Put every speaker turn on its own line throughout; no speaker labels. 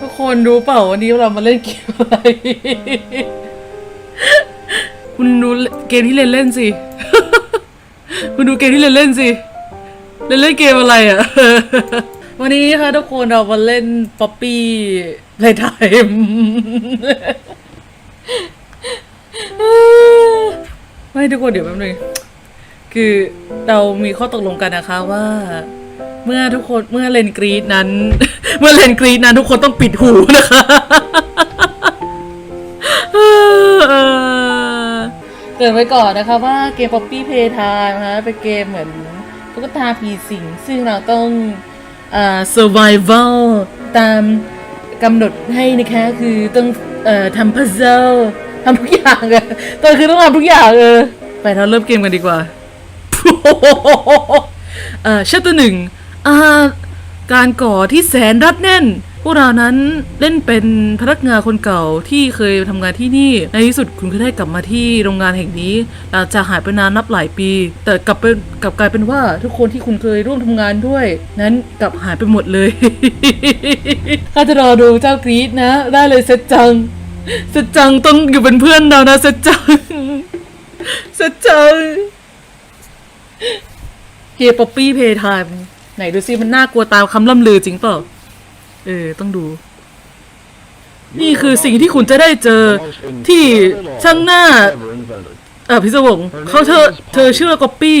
ทุกคนรู้เปล่าวันนี้เรามาเล่นเกมอะไร คุณดูเกมที่เล่นเล่นสิ คุณดูเกมที่เล่นเล่นสิ เล่นเล่นเกมอะไรอะ วันนี้ค่ะทุกคนเรามาเล่นป๊อปปี้เพลย์ไทม์ไม่ทุกคนเดี๋ยวแป๊บนึงคือเรามีข้อตกลงกันนะคะว่า เมื่อทุกคนเมื่อเลนกรีดนั้น เมื่อเลนกรีดนั้นทุกคนต้องปิดหูนะคะเกิดไว้ก่อนนะคะว่าเกม Poppy Playtime นะคะเป็นเกมเหมือนตุ๊กตาผีสิง ซึ่งเราต้องอ่า survival ตามกำหนดให้นะคะคือต้องเอ่อทำ puzzle ทำทุกอย่างอะตอนคือต้องทำทุกอย่างเออไปเราเริ่มเกมกันดีกว่าเอ่อชัตเตอร์หนึ่ง อ่าการก่อที่แสนรัดแน่น พวกเรานั้นเล่นเป็นพนักงานคนเก่าที่เคยทำงานที่นี่ ในที่สุดคุณก็ได้กลับมาที่โรงงานแห่งนี้หลังจากหายไปนานนับหลายปี แต่กลับเป็นกลับกลายเป็นว่าทุกคนที่คุณเคยร่วมทำงานด้วย นั้นกลับหายไปหมดเลยข้าจะรอดูเจ้ากรีดนะ ได้เลยเซจังเซจังต้องอยู่เป็นเพื่อนเรานะเซจังเซจังเกย์ป๊อปปี้เพย์ไทม์ ไหนดูซิมันน่ากลัวตามคำล่ำลือจริงเปล่า เออ ต้องดู นี่คือสิ่งที่คุณจะได้เจอที่ช่างหน้า เออพิศวงเขาเธอเธอชื่อก๊อปปี้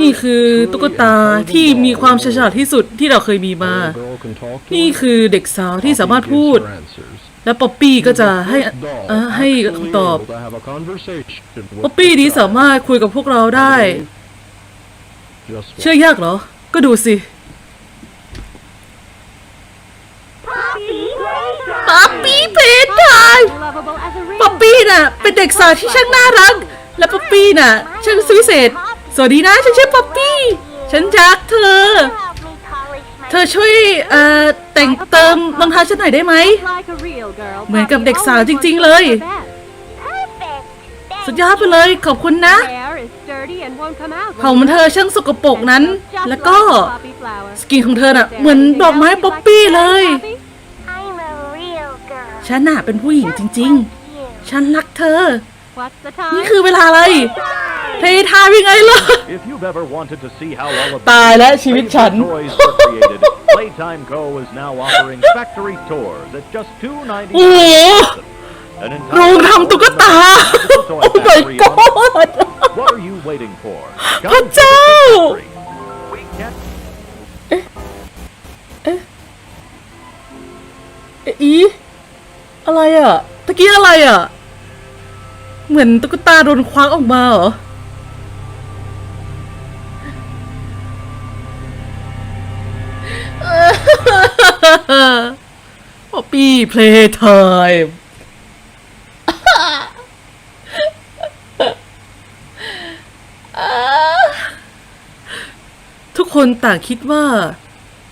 นี่คือตุ๊กตาที่มีความฉลาดที่สุดที่เราเคยมีมา นี่คือเด็กสาวที่สามารถพูด และป๊อปปี้ก็จะให้อ่อให้คำตอบ ป๊อปปี้นี้สามารถคุยกับพวกเราได้ เชื่อยากเหรอ ก็ดูสิ ป๊อปปี้เพจไทม์ป๊อปปี้น่ะ เป็นเด็กสาวที่ช่างน่ารัก และป๊อปปี้น่ะ ช่างวิเศษ สวัสดีนะ ฉันชื่อป๊อปปี้ ฉันรักเธอ เธอช่วยเอ่อแต่งเติมรองเท้าฉันหน่อยได้ไหม เหมือนกับเด็กสาวจริง ๆ เลย สุดยอดไปเลย ขอบคุณนะ ผมเธอช่างสกปรกนั้น แล้วก็สกินของเธอน่ะ เหมือนดอกไม้ป๊อปปี้เลย
I'm a real girl.
ฉันน่ะเป็นผู้หญิงจริง
You.
ๆฉันรักเธอนี่
นี่
คือเวลาอะไรเพลย์ไทม์ยังไงล่ะ
If you've ever wanted to see how all of
ตายแล้ว
the
ชีวิตฉัน
toys were created, Playtime Co. is now offering factory tours at just
โอ้โห
An
โรงทำตุ๊กตา โอ้ my
factory on-
god
What are you waiting for?
พระเจ้า
factory. We can't
เอ๊ะอีอะไรอะตะกี้อะไรอะเหมือนตุ๊กตาโดนควักออกมาเหรอ ป๊อปปี้เพลย์ไทม์ ทุกคนต่างคิดว่า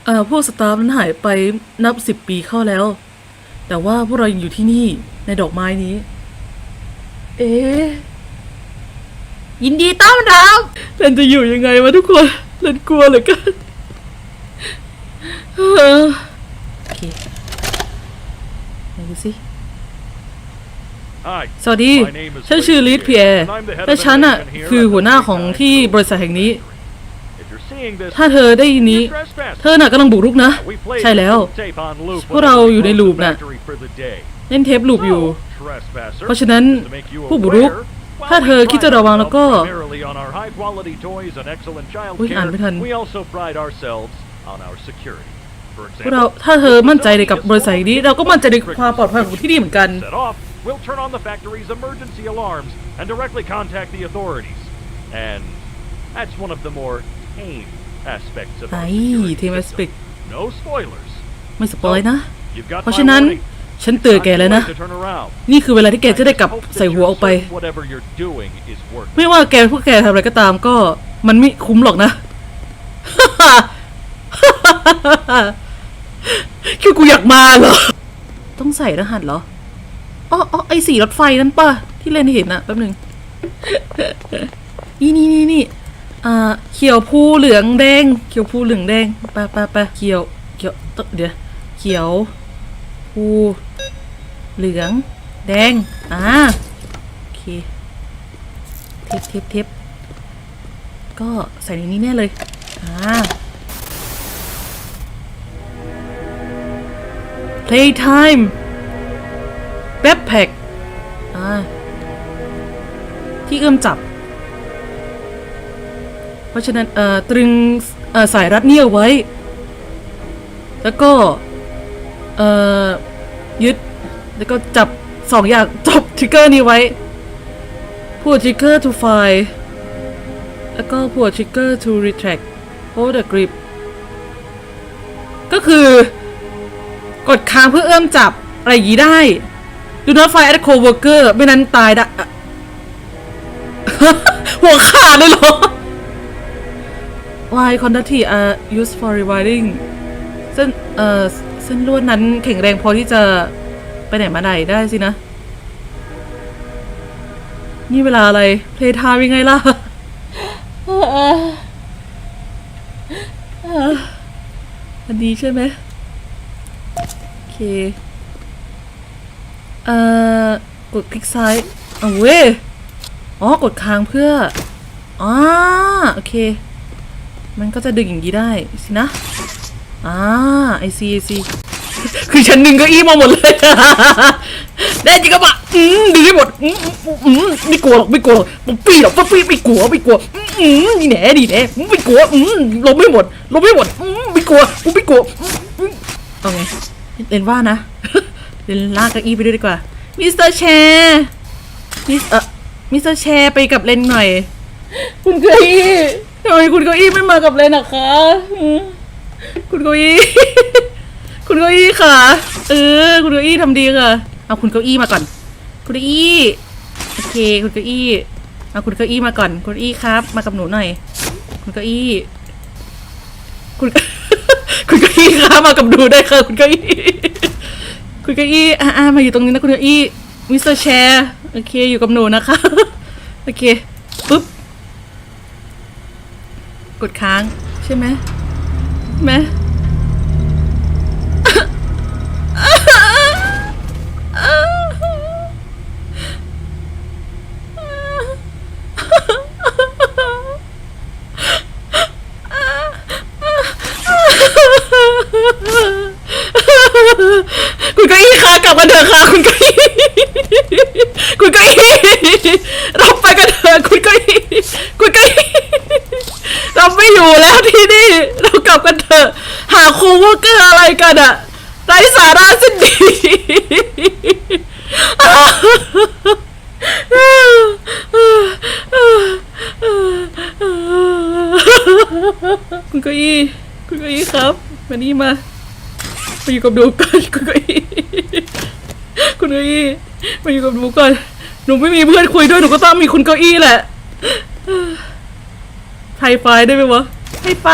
เอ่อพวกสตาฟนั้นหายไปนับสิบปีเข้าแล้ว แต่ว่าพวกเรายังอยู่ที่นี่ในดอกไม้นี้ เอ๊ะยินดีต้อนรับเรนจะอยู่ยังไงวะทุกคนเรนกลัวเหลือเกินเออโอเคไหนดูสิ
Hi.
สวัสดี
My name is
ฉันชื่อลิ
Lee
สเพีย
and I'm the head of
และฉันอะ
innovation here
คือ
at the
หัวหน้าของ
Playtime
ที่บริษัทแห่งนี้
If you're seeing this,
ถ้าเธอได้ยินนี้
you're trespassing.
เธอน่ะกำลังบุกรุกนะ
We played
ใช่แล้ว
the tape on loop
พวกเราอยู่ใน
when we
ลูป
closed the
น่ะ
factory for the day.
เล่นเทปลูปอยู่
So, trespasser,
เพราะฉะนั้น
just to make you
ผู้บุกรุก
aware,
ถ้า
while
เธอ
we
คิดจะ
pride
ระวังแล้วก็
ourselves primarily on our high-quality toys and excellent child
อุ๊ยอ่านไม่ทัน
care, we also pride ourselves on our security. For
พวกเรา
example,
ถ้าเธอมั่นใจในกับบริษัทนี้ เราก็มั่นใจในความปลอดภัยของที่นี่เหมือนกัน
set off, we'll turn on the factory's emergency alarms and directly contact the authorities. And that's one of the more tame aspects of
ไอ้
our security
เทม
system.
สปิก
No spoilers.
ไม่สปอยนะ
You've got
เพราะ
my
ฉะนั้น
warning.
ฉันเตือนแกแล้วนะ
Time to turn around.
นี่คือเวลาที่แกจะได้กลับ
I hope that
ใส่หัว
you're
ออกไป
certain Whatever you're doing is working.
ไม่ว่าแกพวกแกทำอะไรก็ตามก็มันไม่คุ้มหรอกนะ คือกูอยากมาเหรอ ต้องใส่รหัสเหรอ อ๋ออ๋อไอสีรถไฟนั่นป่ะที่เล่นเห็นอะแป๊บหนึ่งนี่นี่นี่นี่อ่าเขียวพูเหลืองแดง เขียวพูเหลืองแดงไปไปไปเขียวเขียวตเดี๋ยวเเขียวภูเหลือง แดงอ่าโอเคเทปเทปเทปก็ใส่ในนี้แน่เลยอ่า playtime backpack อ่าที่เอื้อมจับ เพราะฉะนั้นเอ่อตรึงสายรัดเนี่ยเอาไว้ แล้วก็เอ่อยึด แล้วก็จับสองอย่างจับทริกเกอร์นี้ไว้พูดทริกเกอร์ to fire แล้วก็พูดทริกเกอร์ to retract hold the grip ก็คือกดค้างเพื่อเอื้อมจับ อะไรอย่างนี้ได้ do not fire at coworker ไม่นั้นตายได้อะหัวขาดเลยเหรอ Why conductive are used for rewinding เส้นเอ่อเส้นลวดนั้นแข็งแรงพอที่จะไปไหนมาไหนได้สินะ นี่เวลาอะไร เพลย์ไทม์ยังไงล่ะ อันนี้ใช่ไหม โอเค เอ่อกดคลิกซ้ายเอาเว้ยอ๋อกดค้างเพื่ออ๋อโอเค มันก็จะดึงอย่างนี้ได้สินะอ่าไอซีไอซีคือฉันดึงก้าอี้มาหมดเลยได้จริงก็ปะอืมดึงให้หมดอืมอืมไม่กลัวหรอกไม่กลัวหรอกป๊อปปี้หรอกป๊อปปี้ไม่กลัวไม่กลัวอืมอืมนี่แหน่ดีแหน่ไม่กลัวอืมลงไม่หมดลงไม่หมดอืมไม่กลัวกูไม่กลัวอืมอืมเอาไงเรนว่านะ เรนลากเก้าอี้ไปด้วยดีกว่า มิสเตอร์แชร์มิสเออมิสเตอร์แชร์ไปกับเรนหน่อย คุณเก้าอี้ทำไมคุณเก้าอี้ไม่มากับเรนอะคะอืมคุณเก้าอี้ คุณเก้าอี้ค่ะ เออ คุณเก้าอี้ทำดีค่ะ เอาคุณเก้าอี้มาก่อน คุณเก้าอี้ โอเค คุณเก้าอี้ เอาคุณเก้าอี้มาก่อน คุณเก้าอี้ครับ มากับหนูหน่อย คุณเก้าอี้ คุณ คุณเก้าอี้ครับมากับหนูได้ค่ะ คุณเก้าอี้ คุณเก้าอี้อ่าอามาอยู่ตรงนี้นะคุณเก้าอี้มิสเตอร์แชร์โอเคอยู่กับหนูนะคะ โอเคปุ๊บ กดค้างใช่ไหมไหม คุณเก้าอี้คะกลับมาเถอะค่ะ คุณเก้าอี้คุณเก้าอี้เราไปกันเถอะคุณเก้าอี้คุณเก้าอี้เราไม่อยู่แล้วที่นี่ เรากลับกันเถอะหาโคเวอร์เกอร์อะไรกันอะไร้สาระสิดีคุณเก้าอี้คุณเก้าอี้ครับ มานี่มามาอยู่กับหนูก่อนคุณเก้าอี้คุณเก้าอี้มาอยู่กับหนูก่อนหนูไม่มีเพื่อนคุยด้วยหนูก็ต้องมีคุณเก้าอี้แหละไฮไฟได้ไหมวะไฮไฟ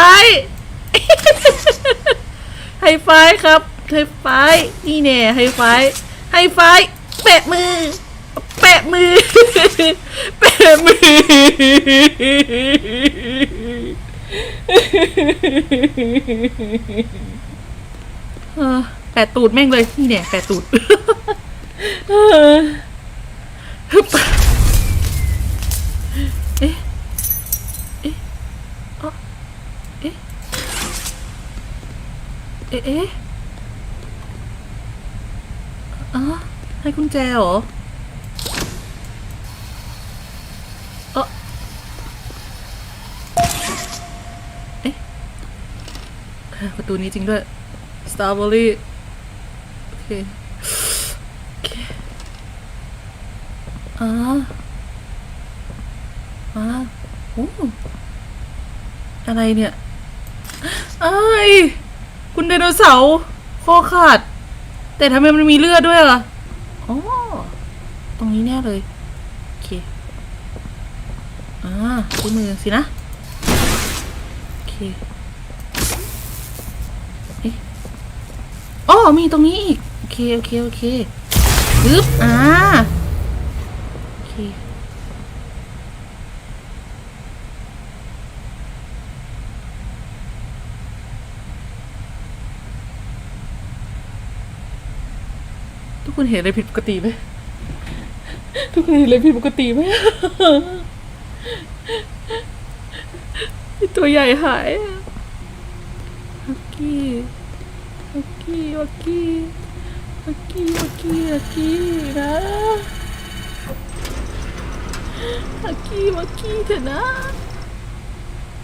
ฮไฟว์ครับไฮไฟว์นี่แน่ไฮไฟว์ไฮไฟว์แปะมือ แปะมือ แปะมือเออแปดตูดแม่งเลย นี่เนี่ยแปดตูดเฮึบเอ๊ะ เอ๊ะอ๋อเอ๊ะ เอ๊ะเอ๋อให้กุญแจเหรอเออเอ๊ะประตูนี้จริงด้วยสตรอเบอรี่โอเคโอเคอ่าอ่าโอ้อะไรเนี่ยไอ้ย คุณไดโนเสาร์คอขาด แต่ทำไมมันมีเลือดด้วยล่ะอ๋อตรงนี้แน่เลย โอเค อ่าด้วยมือสินะ โอเคอ๋อมีตรงนี้อีก โอเค โอเค โอเคปึ๊บอ่าโอเค คนเห็นอะไรผิดปกติไหมทุกคนเห็นอะไรผิดปกติไหมตัวใหญ่หายอะฮักกี้ฮักกี้ฮักกี้ฮักกี้ฮักกี้ฮักกี้นะฮักกี้ฮักกี้เถอะนะ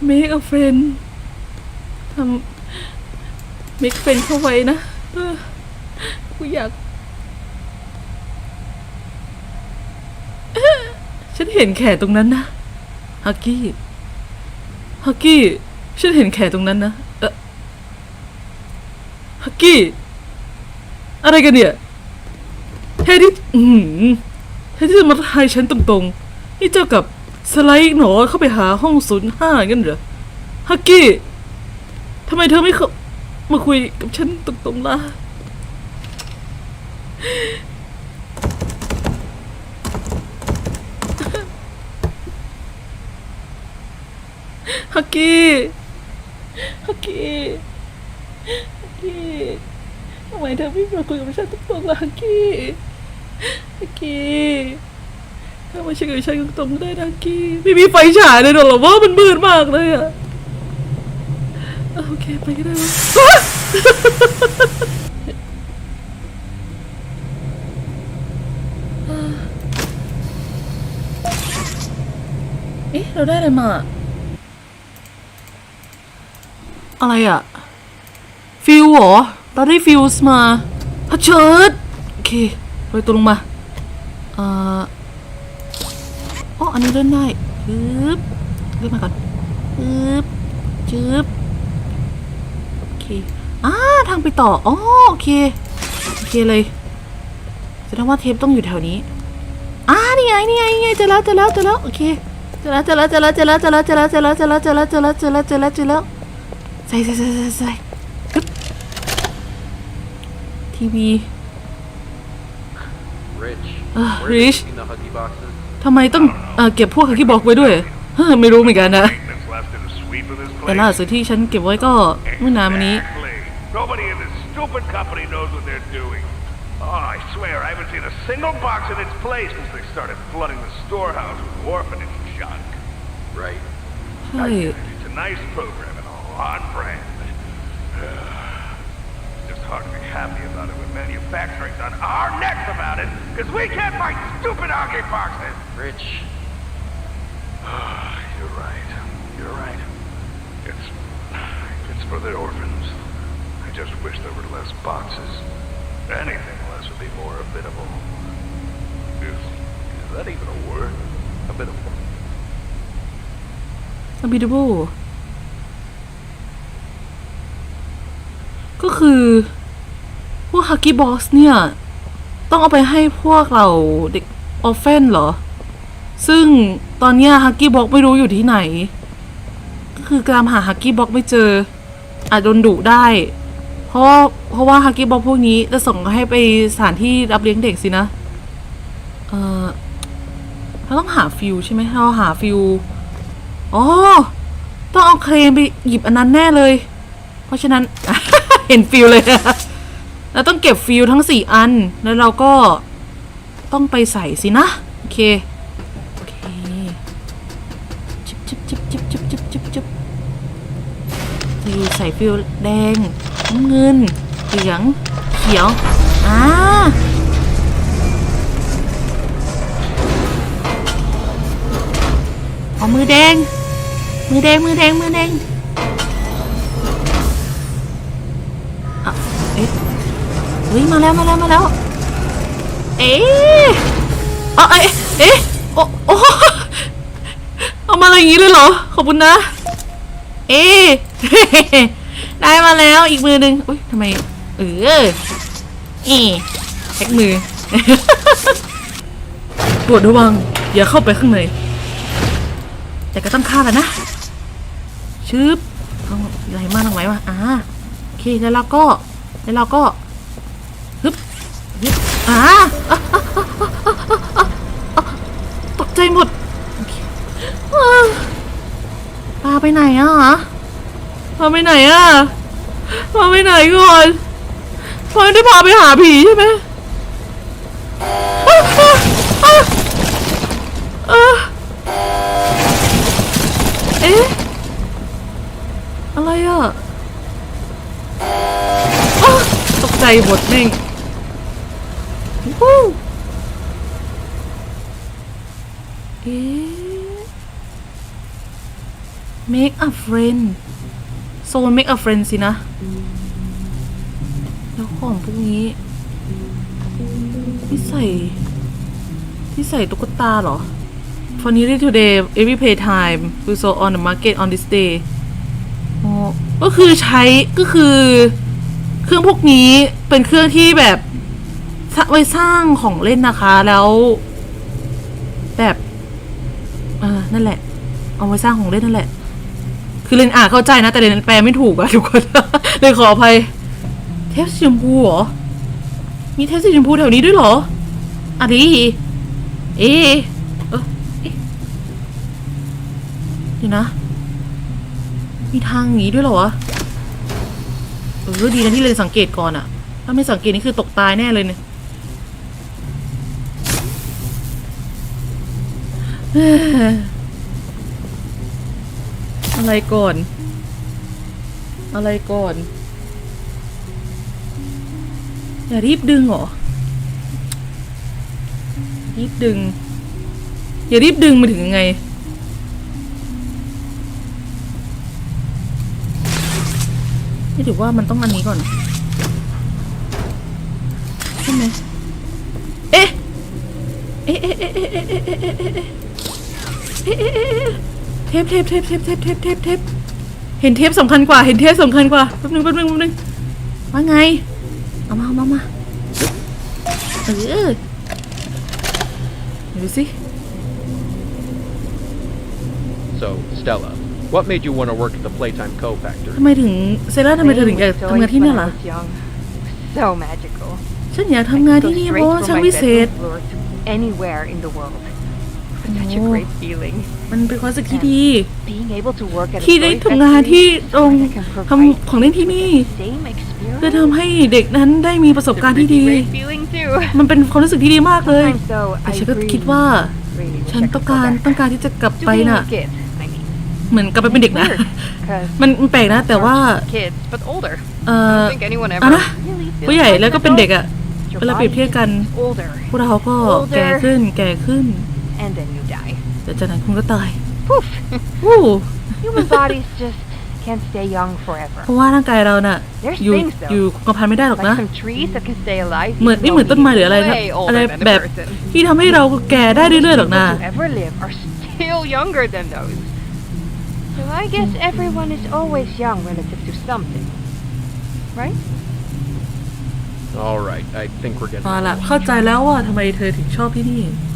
make a friend ทำ make friend เข้าไว้นะกูอยาก ฉัน เห็นแขนตรงนั้นนะฮักกี้ฮักกี้ฉันเห็นแขนตรงนั้นนะเออฮักกี้อะไรกันเนี่ยแทนที่อือหือแทนที่จะมาทายฉันตรงๆ นี่เจ้ากับสไลด์หนอเข้าไปหาห้องศูนย์ห้างั้นเหรอฮักกี้ทำไมเธอไม่เข้ามาคุยกับฉันตรงๆล่ะ ฮักกี้ฮักกี้ฮักกี้ทำไมเธอไม่มาคุยกับฉันตรงๆล่ะฮักกี้ฮักกี้เข้ามาช่วยกับฉันตรงๆได้นะฮักกี้ไม่มีไฟฉายเลยหรอว่ามันมืดมากเลยอะโอเคไปก็ได้วะเอ๊ะเราได้อะไรมา อะไรอะฟิวเหรอเราได้ฟิวส์มาฮัชเชิดโอเคโรยตัวลงมาเอ่ออ๋ออันนี้เล่นได้ปึ๊บเลื่อนมาก่อนปึ๊บจึ๊บโอเคอ่าทางไปต่ออ๋อโอเคโอเคเลยแสดงว่าเทปต้องอยู่แถวนี้อ่านี่ไงนี่ไงนี่ไงเจอแล้วเจอแล้วเจอแล้วโอเคเจอแล้วเจอแล้วเจอแล้วเจอแล้วเจอแล้วเจอแล้วเจอแล้วเจอแล้วเจอแล้วเจอแล้วเจอแล้วเจอแล้วเจอแล้ว ใส่ใส่ใส่ใส่ใส่ปึ๊บทีวี
Rich.
Ah,
where have you
Rich.
seen the Huggy boxes?
ทำไมต้องเอ่อเก็บพวกฮักกี้บอกไว้ด้วยเฮ้อไม่รู้เหมือนกันนะ
That's left in the sweep of this
แต่
place.
ล่าสุดที่ฉันเก็บไว้ก็เมื่อนานมานี้
Exactly. Nobody in this stupid company knows what they're doing. Oh, I swear, I haven't seen a single box in its place since they started flooding the storehouse with orphanage junk.
Right.
ใช่
It's a nice program and all on brand. but, It's just hard to be happy about it when manufacturing's on our necks about it, because we can't find stupid hockey boxes.
Rich.
Ah, you're right. You're right. It's it's for the orphans. I just wish there were less boxes. Anything less would be more habitable. Is, is that even a word? Habitable.
unbeatable ก็คือพวกฮักกี้บ็อกซ์เนี่ย ต้องเอาไปให้พวกเราเด็กออฟเฟนเหรอ ซึ่งตอนเนี้ยฮักกี้บ็อกไม่รู้อยู่ที่ไหน ก็คือการหาฮักกี้บ็อกไม่เจอ อาจโดนดุได้ เพราะว่าเพราะว่าฮักกี้บ็อกพวกนี้จะส่งให้ไปสถานที่รับเลี้ยงเด็กสินะ เออเราต้องหาฟิวใช่ไหมเราหาฟิวอ๋อต้องเอาเครนไปหยิบอันนั้นแน่เลย เพราะฉะนั้น เห็นฟิลเลยเราต้องเก็บฟิลทั้งสี่อัน แล้วเราก็ต้องไปใส่สินะ โอเค โอเคจิบจิบจิบจิบจิบจิบจิบจิบนี่ใส่ฟิลแดงน้ำเงินเหลือง เขียว อ่าเอามือแดง มือแดง มือแดง มือแดง ฮ้ยมาแล้วมาแล้วมาแล้ว เอ๊ะเอ๋อเอ๊ะเอ๊ะโอ้โอ้เอามาอย่างนี้เลยเหรอ ขอบคุณนะ เอ๊ะได้มาแล้วอีกมือหนึ่งอุ้ยทำไม เออเอ๊ะแท็กมือโปรดระวัง อย่าเข้าไปข้างใน แต่ก็ต้องฆ่าแล้วนะชึบเอาอะไรมาทางไหนวะอ่าโอเคแล้วเราก็แล้วเราก็ อาตกใจหมดปลาไปไหนอะปลาไปไหนอะพาไปไหนก่อนปลาไม่ได้พาไปหาผีใช่ไหมเอ๊ะอะไรอะตกใจหมดแม่ เอ๊ make a friend โซน make a friend สินะ แล้วของพวกนี้ ที่ใส่ ที่ใส่ตุ๊กตาเหรอ For nearly today every pay time we saw on the market on this day ก็คือใช้ก็คือ เครื่องพวกนี้เป็นเครื่องที่แบบ ไว้สร้างของเล่นนะคะ แล้ว แบบเออนั่นแหละ เอาไว้สร้างของเล่นนั่นแหละ คือเรนอ่านเข้าใจนะ แต่เรนแปลไม่ถูกอะทุกคน เลยขออภัย เทปสีชมพูเหรอ มีเทปสีชมพูแถวนี้ด้วยเหรออะดีเอะเออเอ๊ะเดี๋ยวนะ มีทางหนีด้วยเหรอวะ เออ ดีนะที่เรนสังเกตก่อนอะถ้าไม่สังเกตนี่คือตกตายแน่เลยเนี่ย อะไรก่อน อะไรก่อน อย่ารีบดึงเหรอ รีบดึง อย่ารีบดึงมาถึงยังไง นี่ถือว่ามันต้องอันนี้ก่อน ใช่ไหมเอ๊ะ เอ๊ะเอ๊ะเอ๊ะเอ๊ะเอ๊ะเอ๊ะ ปเทปเทปเทปเทปเทปเทปเทปเห็นเทปสำคัญกว่า เห็นเทปสำคัญกว่าแป๊บนึงแป๊บนึงแป๊บนึงว่าไง เอามาเอามามาเออดูสิ
So, Stella, what made you want to work at the Playtime Co. Factory?
ทำไมถึงเซล่าทำไมเธอถึงอยากทำงานที่เนี่ยล่ะ
young. So magical.
ฉันอยากทำงานที่นี่เพราะว่าฉันวิเศษ
floor to anywhere in the world. Such a
Oh.
great feeling.
มันเป็นความรู้สึกที่ดี
Being able to work at a
ที่ได้
toy
ทำงานที่
factory
ตรง
so I can
ท
provide ำ
ของเล่นที่นี่
the same experience.
เพื่อทำให้เด็กนั้นได้มีประสบ
It's a
การณ์ที่
pretty
ดี
great feeling too.
มันเป็นความรู้สึกที่ดีมากเลย
Sometimes though,
แต่
I
ฉันก็
really,
คิดว่า
really wish
ฉัน
I
ต้อง
could go
การ
back
ต้องการที่จะกลับ
to
ไป
being
น่ะ
a kid. I mean,
เหมือนกลับไปเป็นเด็กนะ
weird, 'cause
มันมันแปลกนะ แต่ว่า
not just kids, but older.
เอ
I
อ
don't think anyone ever
อะนะ
really feels
ผู้ใหญ่
like
แล้วก็
an
เป็นเด็ก
adult.
อะ
Your
เวลาเปรียบเทียบกัน
body is older,
พวกเราก็แก่ขึ้นแก่ขึ้น
and then you die.
แต่จากนั้นคุณก็ตาย
Poof.
วู้
Human bodies just can't stay young forever.
เพราะว่าร่างกายเราน่ะ
There's
อยู่
things though.
อยู่คงพันไม่ได้หรอก
Like
นะ
some trees that can stay alive.
เหมือน
even
ไม่เหมือน
though
ต้นไม้หรืออะไร
he's
นะ
way older
อะไร
than a
แบบ
person.
ที่ทำให้เราแก่ได้เรื่อยๆหรอกนะ
People who ever live are still younger than those. So I guess everyone is always young relative to something. Right?
Alright, I think we're getting.
มาละเข้าใจแล้วว่าทำไมเธอถึงชอบที่นี่เอ่ออ่าอ่า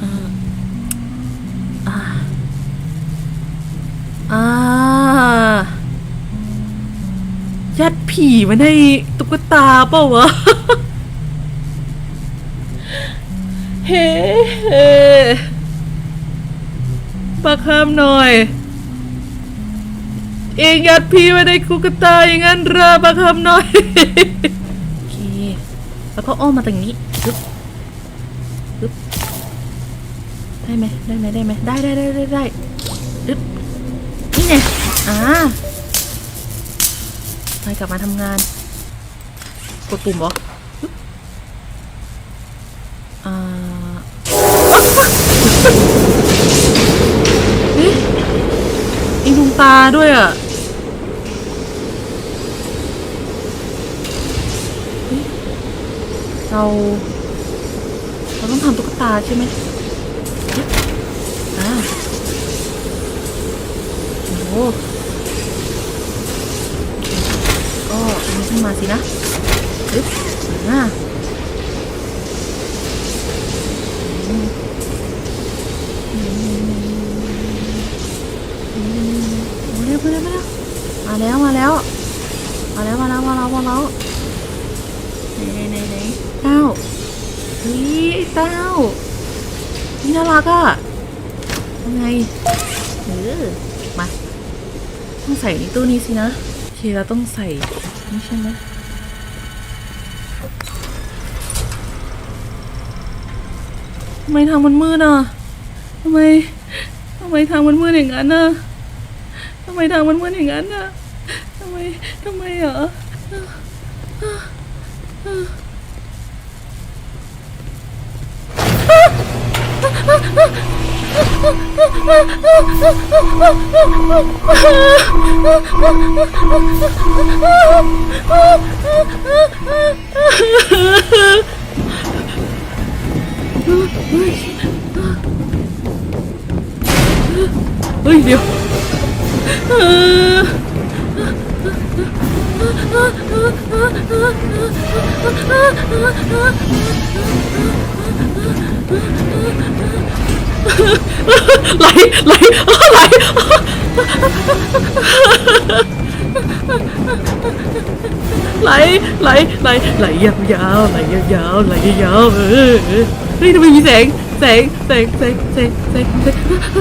ยัดผีมาในตุ๊กตาเปล่าวะ เฮ้เฮ้ปักคำหน่อย เองยัดผีมาในตุ๊กตาอย่างนั้นเราปักคำหน่อย โอเค แล้วก็อ้อมมาตรงนี้ปึ๊บ ได้ไหมได้ไหมได้ไหมได้ได้ได้ได้ได้ปึ๊บนี่ไงอ่าไปกลับมาทำงาน กดปุ่มเหรอสอ่าเฮ้ยมีดวงตาด้วยอะเรา เราต้องทำตุ๊กตาใช่ไหม ก็อันนี้ขึ้นมาสินะปึ๊บอ่ามาแล้วมาแล้วมาแล้วมาแล้วมาแล้วมาแล้วไหนไหนไหนไหนเต้าเฮ้ยเต้านี่น่ารักอะทำไงเออ ต้องใส่ในตู้นี้สินะโอเคเราต้องใส่นี่ใช่ไหมทำไมทางมันมืดอะทำไมทำไมทางมันมืดอย่างนั้นน่ะทำไมทางมันมือนอย่างนั้นน่ะทำไมทำไมเหรอ เฮ้ยเดี๋ยวเออ ไหลไหลไหลไหลไหลไหลไหลยาวๆไหลยาวๆไหลยาวๆเออเออเฮ้ยทำไมมีแสง แสงแสงแสงแสงแสงแสง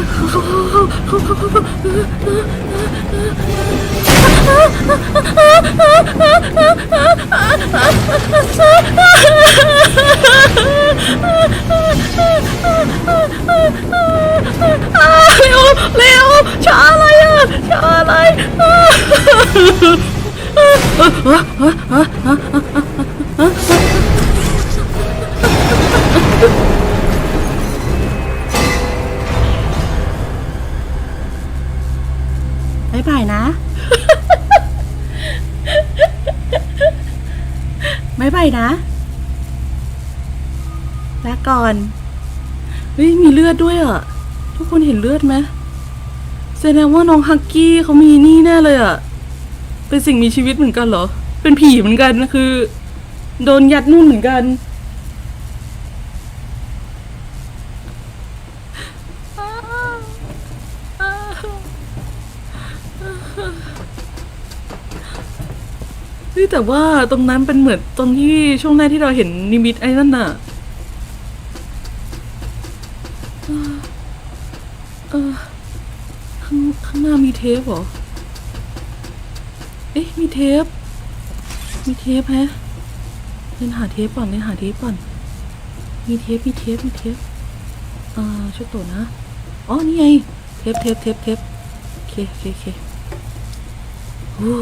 เร็วเร็วช้าอะไรอะช้าอะไร นะลาก่อนเฮ้ยมีเลือดด้วยอะ ทุกคนเห็นเลือดไหมแสดงว่าน้องฮักกี้เขามีนี่แน่เลยอะ เป็นสิ่งมีชีวิตเหมือนกันเหรอ เป็นผีเหมือนกันคือ โดนยัดนู่นเหมือนกัน เฮ้ย แต่ว่าตรงนั้นเป็นเหมือนตรงที่ช่วงแรกที่เราเห็นนิมิตไอ้นั่นน่ะเออข้างข้างหน้ามีเทปเหรอ เอ๊ะ มีเทป มีเทปแฮะเล่นหาเทปก่อนเล่นหาเทปก่อน มีเทป มีเทป มีเทปอ่าช่วยตัวนะ อ๋อ นี่ไง เทปเทปเทปเทปโอเคโอเคโอเคโอ้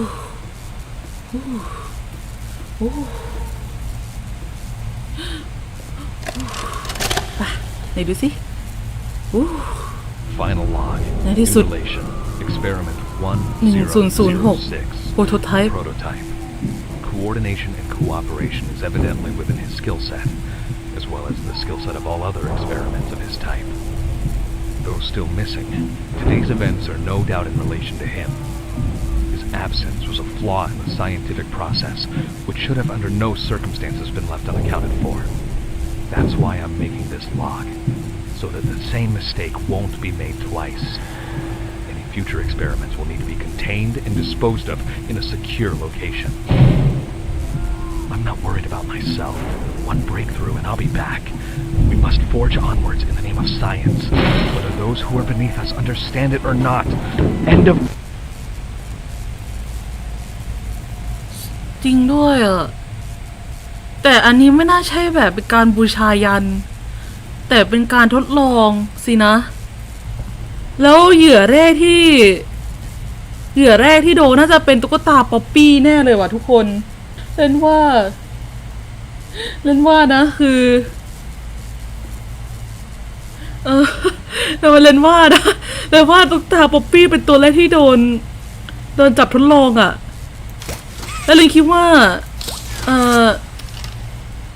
โอ้โอ้ไปไหนดูสิโอ้
Final log.
That is so-
Simulation. Experiment
1006
1006.
Prototype.
Prototype. Coordination and cooperation is evidently within his skill set, as well as the skill set of all other experiments of his type. Though still missing, today's events are no doubt in relation to him. Absence was a flaw in the scientific process, which should have under no circumstances been left unaccounted for. That's why I'm making this log, so that the same mistake won't be made twice. Any future experiments will need to be contained and disposed of in a secure location. I'm not worried about myself. One breakthrough and I'll be back. We must forge onwards in the name of science, whether those who are beneath us understand it or not. End of
ริงด้วยอะแต่อันนี้ไม่น่าใช่แบบเป็นการบูชายัน แต่เป็นการทดลองสินะ แล้วเหยื่อแรกที่ เหยื่อแรกที่โดนน่าจะเป็นตุ๊กตาป๊อปปี้แน่เลยว่ะทุกคนเล่นว่า เล่นว่านะ คือ เออแต่ว่าเล่นว่านะแต่ว่าตุ๊กตาป๊อปปี้เป็นตัวแรกที่โดนโดนจับทดลองอะ แล้วเลยคิดว่า เอ่อ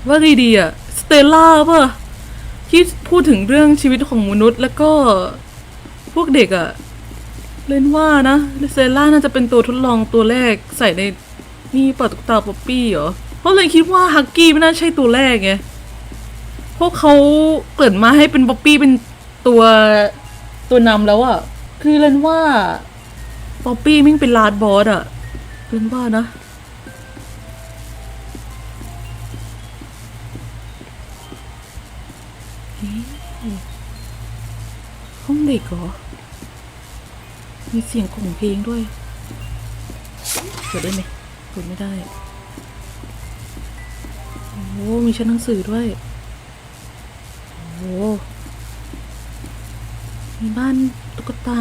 ว่าไงดีอะสเตลล่าป่ะ ที่พูดถึงเรื่องชีวิตของมนุษย์ แล้วก็พวกเด็กอะเล่นว่านะสเตลล่าน่าจะเป็นตัวทดลองตัวแรกใส่ในนี่ปะตุ๊กตาป๊อปปี้เหรอ เพราะเลยคิดว่าฮักกี้ไม่น่าใช่ตัวแรกไง พวกเขาเกิดมาให้เป็นป๊อปปี้เป็นตัวตัวนำแล้วอะคือเล่นว่าป๊อปปี้มิ่งเป็นลาดบอสอะเล่นว่านะ้องเด็กเหรอ มีเสียงของเพลงด้วยเปิดได้ไหมเปิดไม่ได้ โอ้โหมีชั้นหนังสือด้วย โอ้โหมีบ้านตุ๊กตา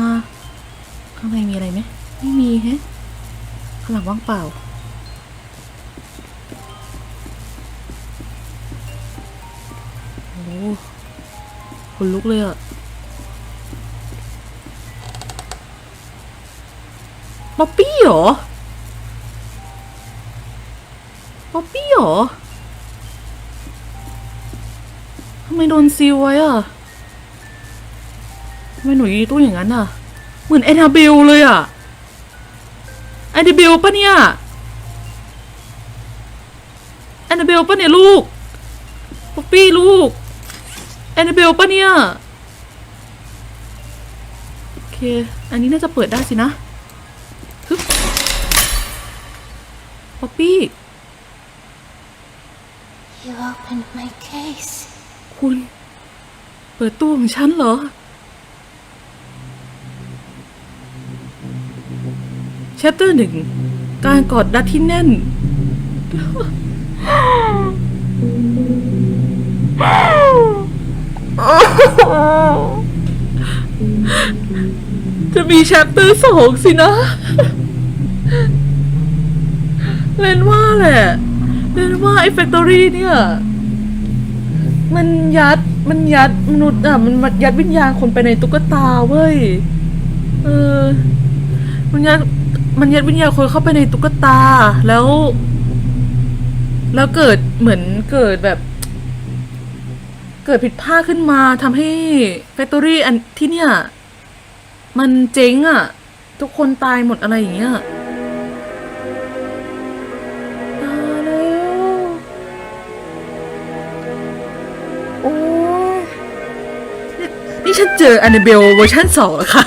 ข้างในมีอะไรไหมไม่มีแฮะขลังว่างเปล่าโอ้คนลุกเลยอะ ป๊อปปี้เหรอ ป๊อปปี้เหรอ ทำไมโดนซีลไว้อะทำไมหนูยีตู้อย่างนั้นอะเหมือนแอนนาเบลเลยอะแอนนาเบลปะเนี่ย แอนนาเบลปะเนี่ยลูก ป๊อปปี้ลูก แอนนาเบลปะเนี่ย โอเค อันนี้น่าจะเปิดได้สินะ ป๊อปปี้
You opened my case.
คุณ เปิดตู้ของฉันเหรอแชปเตอร์หนึ่ง การกอดรัดที่แน่น จะมีแชปเตอร์สองสินะ เลนว่าแหละเลนว่าไอ้แฟคทอรี่เนี่ย มันยัดมันยัดมนุษย์อะมันยัดวิญญาณคนไปในตุ๊กตาเว้ยเออมันยัดมันยัดวิญญาณคนเข้าไปในตุ๊กตาแล้ว แล้วเกิดเหมือนเกิดแบบ เกิดผิดพลาดขึ้นมาทำให้แฟคทอรี่อันที่เนี่ย มันเจ๊งอะ ทุกคนตายหมดอะไรอย่างเงี้ย นี่ฉันเจออันเบลเวอร์ชันสองอะค่ะ